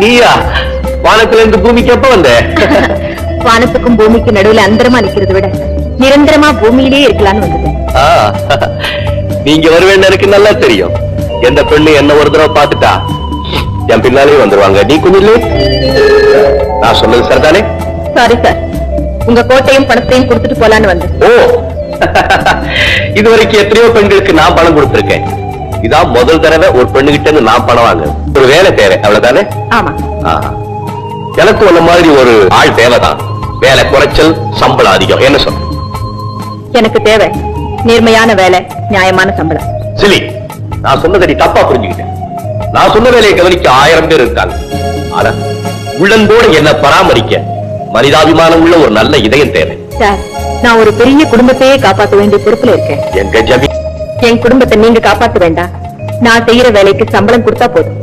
நீயா? வானத்துல இருந்து பூமிக்கு எப்ப வந்த? வானத்துக்கும் பூமிக்கு நடுவுல அந்தரமா நிக்கிறதை விட நிரந்தரமா பூமியிலேயே இருக்கலாம்னு வந்தது. நீங்க வருவேன்னு எனக்கு நல்லா தெரியும். எந்த பெண்ணு என்ன ஒரு தடவை பார்த்துட்டா என் பின்னாலே வந்துருவாங்க. நீ late. நான் சொன்னது சரிதானே? சாரி சார் உங்க கோட்டையும் பணத்தையும் கொடுத்துட்டு போலான்னு வந்தேன். ஓ இது வரைக்கும் எத்தனையோ பெண்களுக்கு நான் பணம் கொடுத்திருக்கேன். இதான் முதல் தடவை ஒரு பெண்ணுகிட்ட இருந்து நான் பணம் வாங்க ஒரு வேலை தேவை அவ்வளவுதானே. எனக்கு உன்ன மாதிரி ஒரு ஆள் தேவைதான். வேலை குறைச்சல் சம்பளம் அதிகம். என்ன சொல்ற எனக்கு தேவை. நேர்மையான வேலை நியாயமான சம்பளம். சிலி நான் சொன்னதை தப்பா புரிஞ்சுக்கிட்டேன் நான் சொன்ன வேலையை கவனிக்க ஆயிரம் பேர் இருக்காங்க. ஆனா உள்ளன்போடு என்ன பராமரிக்க மனிதாபிமானம் உள்ள ஒரு நல்ல இதயம் தேவை. சார் நான் ஒரு பெரிய குடும்பத்தையே காப்பாத்த வேண்டிய பொறுப்புல இருக்கேன். எங்க ஜமி என் குடும்பத்தை நீங்க காப்பாத்த வேண்டாம். நான் செய்யற வேலைக்கு சம்பளம் கொடுத்தா போதும்.